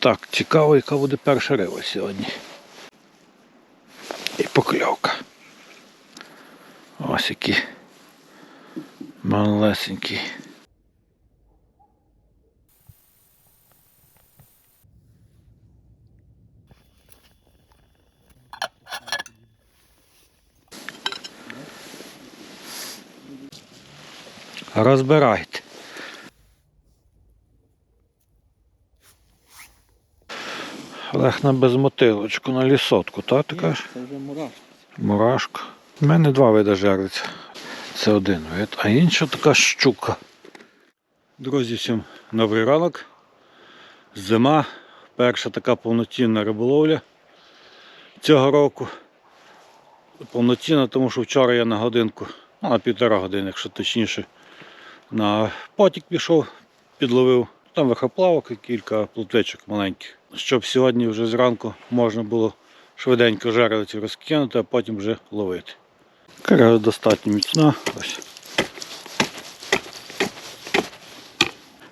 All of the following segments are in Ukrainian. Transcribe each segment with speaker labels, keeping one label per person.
Speaker 1: Так, цікаво, яка буде перша риба сьогодні. І покльовка. Ось які малесенькі. Розбирайте. Олег на безмотилочку, на лісотку, так ти кажеш?
Speaker 2: Це вже мурашка.
Speaker 1: Мурашка. У мене два види жерлиця. Це один вид, а інша така щука. Друзі, всім добрий ранок. Зима. Перша така повноцінна риболовля цього року. Повноцінна, тому що вчора я на годинку, ну, на півтора години, якщо точніше, на потік пішов, підловив. Там вихоплавок і кілька плотвичок маленьких. Щоб сьогодні вже зранку можна було швиденько жерлиці розкинути, а потім вже ловити. Кара достатньо міцна. Ось.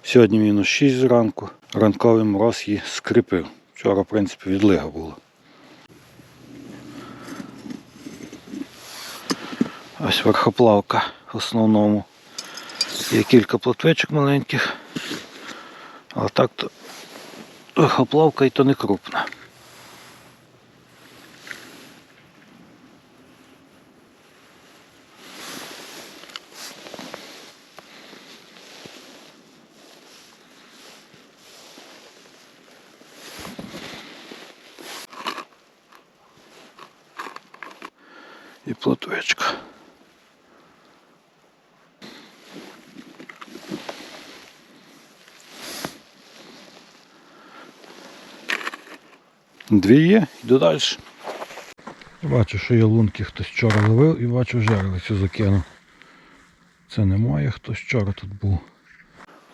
Speaker 1: Сьогодні мінус 6 зранку. Ранковий мороз її скріпив. Вчора, в принципі, відлига була. Ось верхоплавка в основному. Є кілька плотвичок маленьких. Але так то верхоплавка і то не крупна. і плотвичка. Дві є, йду далі. Бачу, що є лунки, хтось вчора ловив і бачу жерлицю закинув. Це немає, хтось вчора тут був.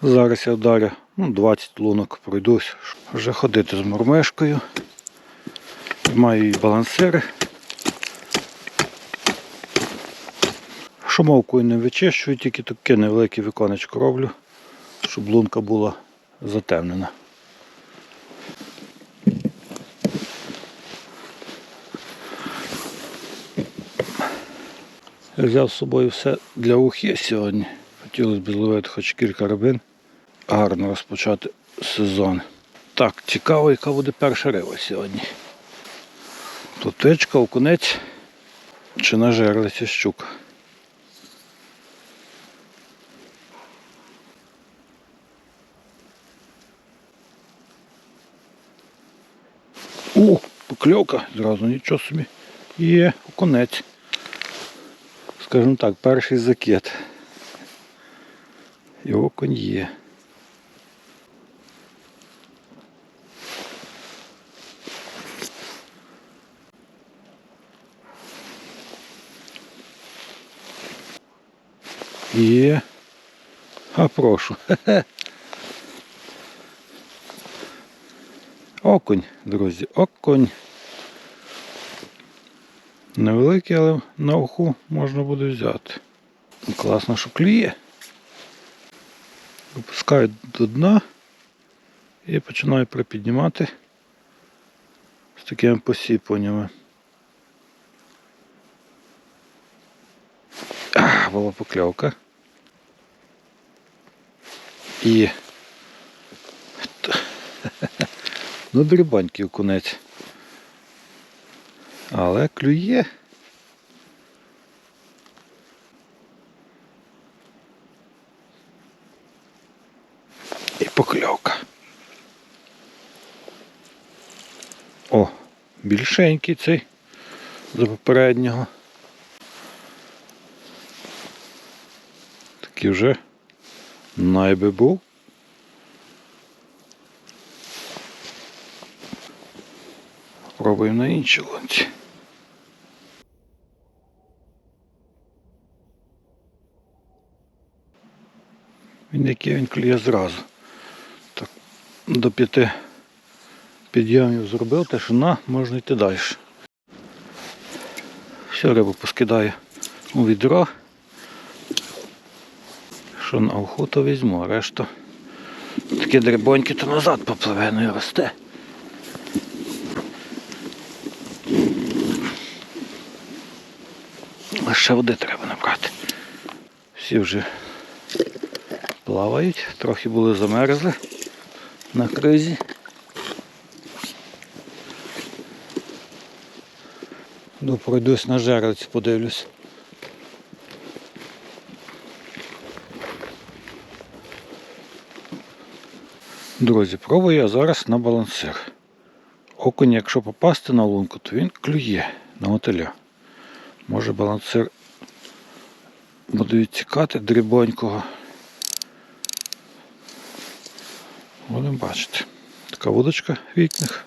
Speaker 1: Зараз я вдарю ну, 20 лунок пройдусь. Вже ходити з мормишкою. Маю і балансири. Шумовкою не вичищую, тільки таке невелике віконечко роблю, щоб лунка була затемнена. Взяв з собою все для ухи сьогодні. Хотілося б зловити хоч кілька рибин. Гарно розпочати сезон. Так, цікаво, яка буде перша риба сьогодні. Плотичка, окунець чи нажерлиця щука. О, покльовка, зразу нічого собі. Є окунець. Скажімо так, перший закид. І окунь є. Є. А прошу. Хе-хе. Окунь, друзі, окунь. Невеликий, але на уху можна буде взяти. Класно, що клює. Випускаю до дна і починаю припіднімати з такими посіпаннями. Була покльовка. І Ну, дрібанький окунець. Але клює. І покльовка. О, більшенький цей за попереднього. Такий вже найби був. Пробуємо на іншій лунці. сірники він кліє зразу. Так, До п'яти підйомів зробив, тишина, можна йти далі. Все, рибу поскидаю у відро. Що на охоту візьму, а решта такі дрібоньки то назад попливе, ну не росте. Ще води треба набрати. Всі вже плавають, трохи були замерзли на кризі. Ну, пройдусь на жерельці, подивлюсь. Друзі, пробую я зараз на балансир. Окунь, якщо попасти на лунку, то він клює на мотиля. Може балансир буде відтікати дрібонького. Будемо бачити. Така вудочка вікних.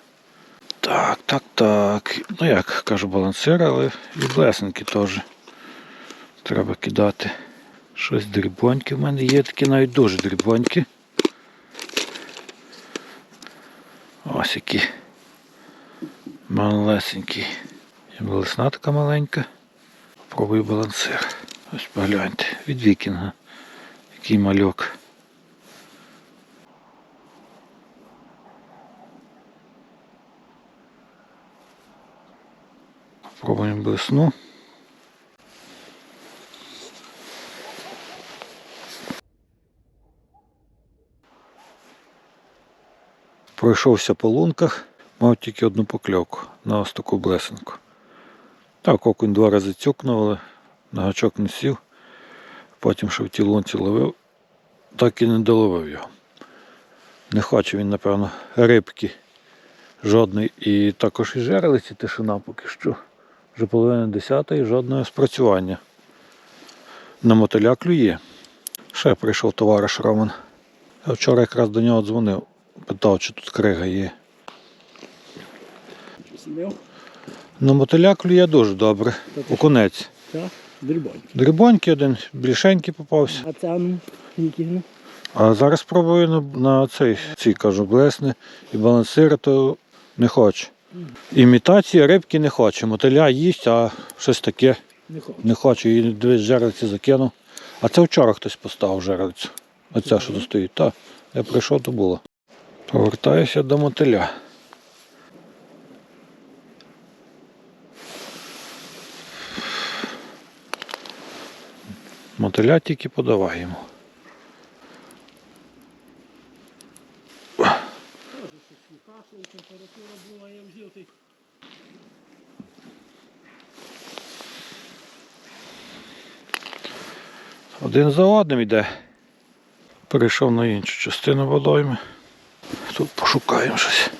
Speaker 1: Так, так, так. Ну як кажу, балансир, але і блесенки теж. Треба кидати. Щось дрібоньке в мене є такі навіть дуже дрібонькі. Ось які малесенькі. І блесна така маленька. Пробую балансир. Ось погляньте, від вікінга. Який мальок. Пробуємо блесну. Пройшовся по лунках, мав тільки одну покльовку на ось таку блесенку. Так, окунь два рази цюкнув, але на не сів. Потім, що в тій лунці ловив, так і не доловив його. Не хоче він, напевно, рибки жодної. І також і жерелиці тишина поки що. Вже половина десятої, жодного спрацювання. На мотиля клює. Ще прийшов товариш Роман. Я вчора якраз до нього дзвонив, питав, чи тут крига є. На мотиля клює дуже добре. Окунець.
Speaker 2: Так, дрібоньки.
Speaker 1: Дрібонький один, більшенький попався.
Speaker 2: А це ну?
Speaker 1: А зараз пробую на, на цей, ці кажу, блесни і балансири, то не хоче. Імітація рибки не хоче. Мотиля їсть, а щось таке
Speaker 2: Не хочу.
Speaker 1: не. І дивись, жерельці закинув. А це вчора хтось поставив жерельцю. Оця, що тут стоїть. Так, я прийшов, то було. Повертаюся до мотиля. Мотиля тільки подавай йому.
Speaker 2: Температура була, я взяв ти.
Speaker 1: Один за одним йде. Перейшов на іншу частину водойми. Тут пошукаємо щось.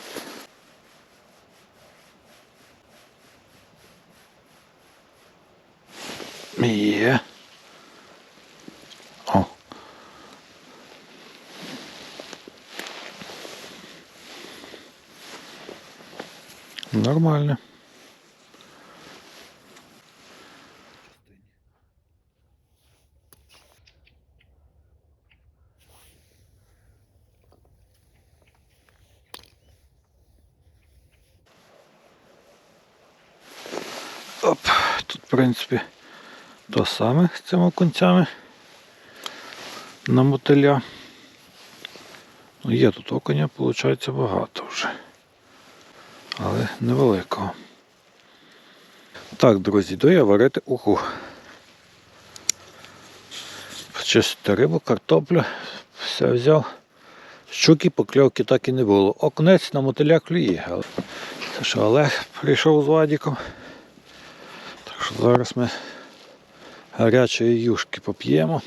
Speaker 1: Є. О. Нормально. Оп, тут, в принципі, то саме з цими окунцями на мотиля. Ну, є тут окуня, виходить, багато вже. Але невеликого. Так, друзі, йду я варити уху. Чистити рибу, картоплю, все взяв. Щуки, покльовки так і не було. Окунець на мотиля клює. Це що Олег прийшов з Вадіком. Що зараз ми гарячої юшки поп'ємо.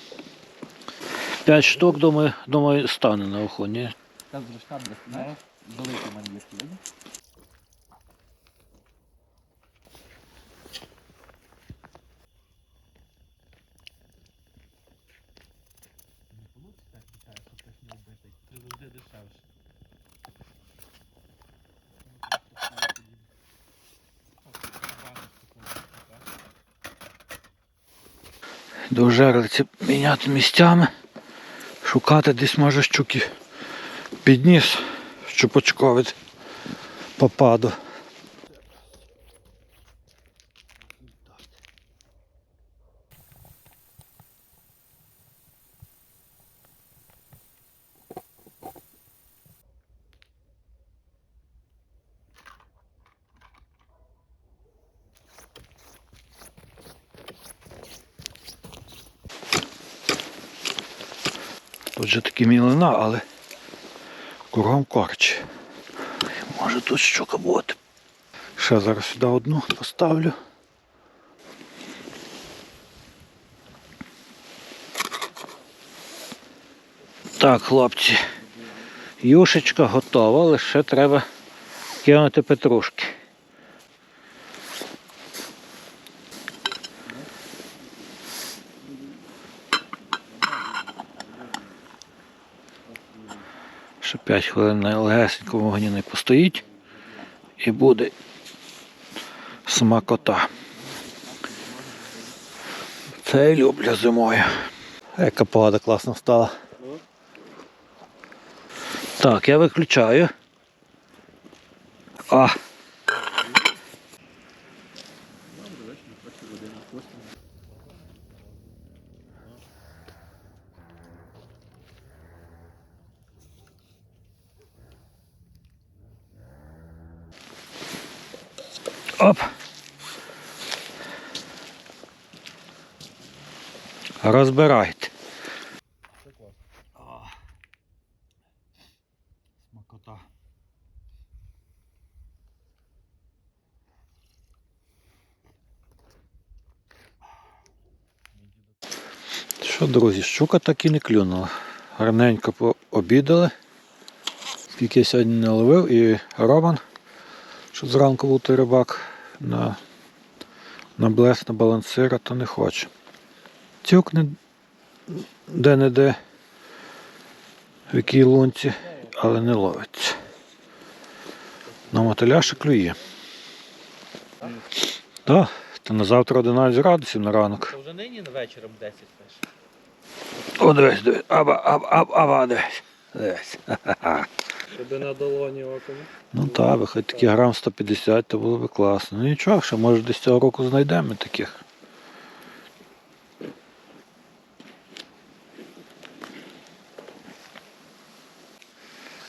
Speaker 1: П'ять штук, думаю, думаю, стане на охоні.
Speaker 3: Та зручна
Speaker 1: До жерлиці міняти місцями, шукати десь може щуки підніс, щупачковець попаду. Тут же таки мілина, але кругом корч. Може тут щука бути. Ще зараз сюди одну поставлю. Так, хлопці. Юшечка готова, лише треба кинути петрушки. Ще 5 хвилин на легесенькому вогні не постоїть і буде смакота. Це я люблю зимою. Яка погода класно стала. Так, я виключаю. А. Оп. Розбирайте. Смакота. Що, друзі, щука так і не клюнула. Гарненько пообідали. Я сьогодні не ловив і Роман, що зранку був той рибак на, на блес, на балансира, то не хоче. Тюкне де-не-де в якій лунці, але не ловиться. На мотиля ще клює. Так, то на завтра 11 градусів на ранок.
Speaker 3: Вже нині вечором 10 теж.
Speaker 1: О, дивись, дивись, аба, аба, аба, дивись. Дивись. Ха-ха-ха.
Speaker 2: На долоні около.
Speaker 1: Ну так, би хоч такі грам 150, то було б класно. Ну нічого, ще може десь цього року знайдемо таких.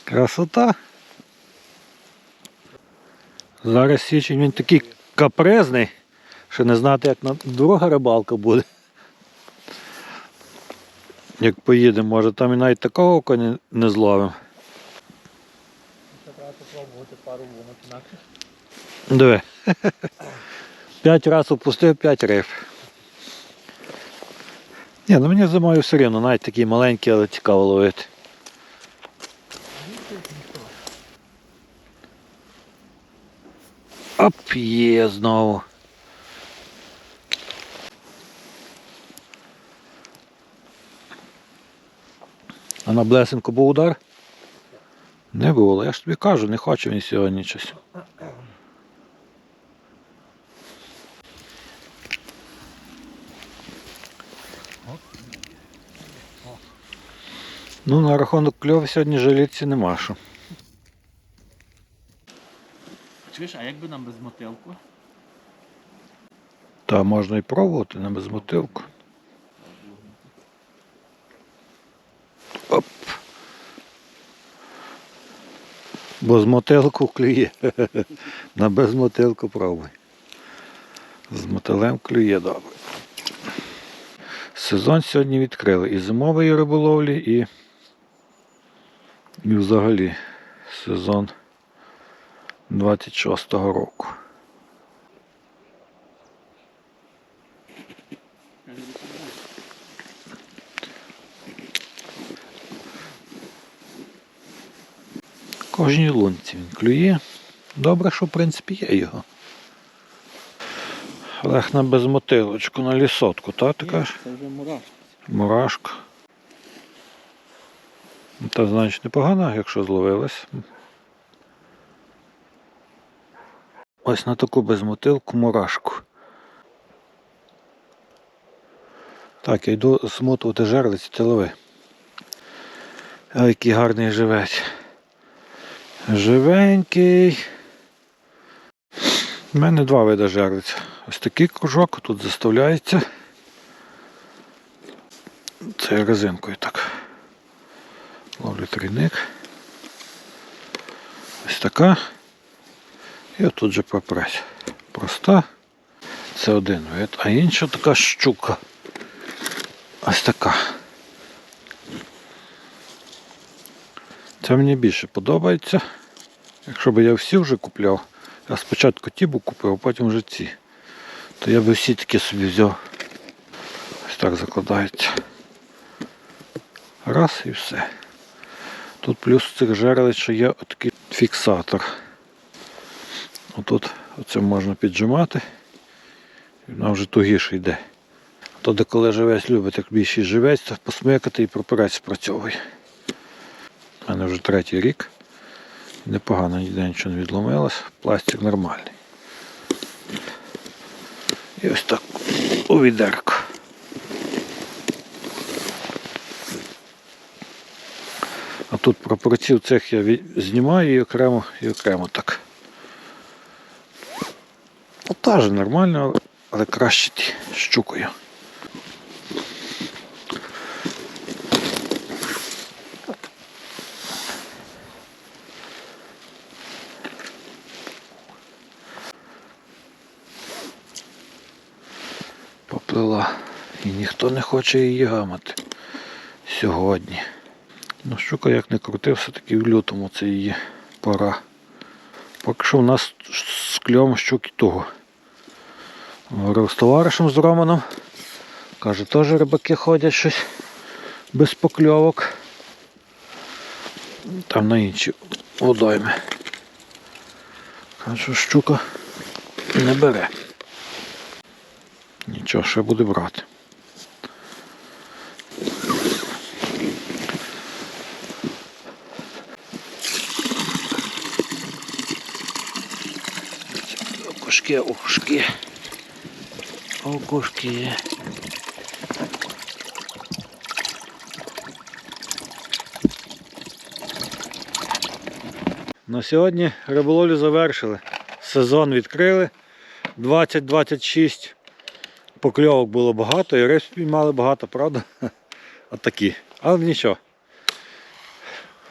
Speaker 1: Красота. Зараз січень він такий капризний, що не знати, як на друга рибалка буде. Як поїдемо, може там і навіть такого коня не зловимо.
Speaker 3: Пару лунок інакше.
Speaker 1: Диви. П'ять разів опустив, п'ять риб. Ні, ну мені зимою все рівно, навіть такі маленькі, але цікаво ловити. Оп, є знову. А на блесенку був удар? Не було. Я ж тобі кажу, не хочу він сьогодні щось. Ну, на рахунок кльову сьогодні жаліться нема що.
Speaker 3: Чуєш, а як би нам без мотилку?
Speaker 1: Та можна і пробувати на безмотивку. Бо з мотилку клює. На безмотилку пробуй. З мотилем клює добре. Сезон сьогодні відкрили і зимової риболовлі, і, і взагалі сезон 26-го року. Кожній лунці він клює. Добре, що в принципі є його. Олег на безмотилочку, на лісотку, так ти кажеш?
Speaker 3: Це вже мураш.
Speaker 1: Мурашка. Ну, Та значить непогано, якщо зловилась. Ось на таку безмотилку мурашку. Так, я йду смотувати жерлиці, ти лови. Ой, який гарний живець. Живенький. У мене два види жерлиць. Ось такий кружок тут заставляється. Це резинкою так. Ловлю трійник. Ось така. І отут же пропресь. Проста. Це один вид. А інша така щука. Ось така. Це мені більше подобається. Якщо б я всі вже купляв, я спочатку ті б купив, а потім вже ці, то я би всі такі собі взяв. Ось так закладається. Раз і все. Тут плюс цих жерлиць, що є такий фіксатор. Отут оце можна піджимати. І вона вже тугіше йде. То деколи живець любить, як більший живець, то посмикати і пропорець спрацьовує. Мене вже третій рік. Непогано ніде нічого не відломилось. Пластик нормальний. І ось так у відерку. А тут пропорців цих я знімаю і окремо, і окремо так. Та нормально, але- краще щукою. Поплила. І ніхто не хоче її гамати сьогодні. Ну, щука як не крути, все-таки в лютому це її пора. Поки що в нас з кльовом щуки того. Говорив з товаришем з Романом. Каже, теж рибаки ходять щось без покльовок. Там на інші водойми. Каже, щука не бере. Нічого, ще буде брати. Окушки, окушки. Окушки. На сьогодні риболовлю завершили. Сезон відкрили. 20-26. Покльовок було багато і риб спіймали багато, правда? Отакі. Але нічого.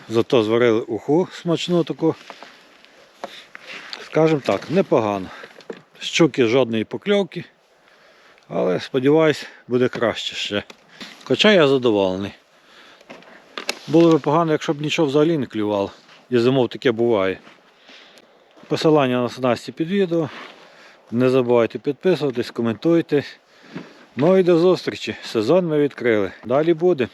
Speaker 1: Зато зварили уху смачну таку. Скажімо так, непогано. Щуки жодної покльовки. Але сподіваюсь, буде краще ще. Хоча я задоволений. Було б погано, якщо б нічого взагалі не клювало. І зимов таке буває. Посилання на снасті під відео. Не забувайте підписуватись, коментуйте. Ну і до зустрічі. Сезон ми відкрили. Далі буде.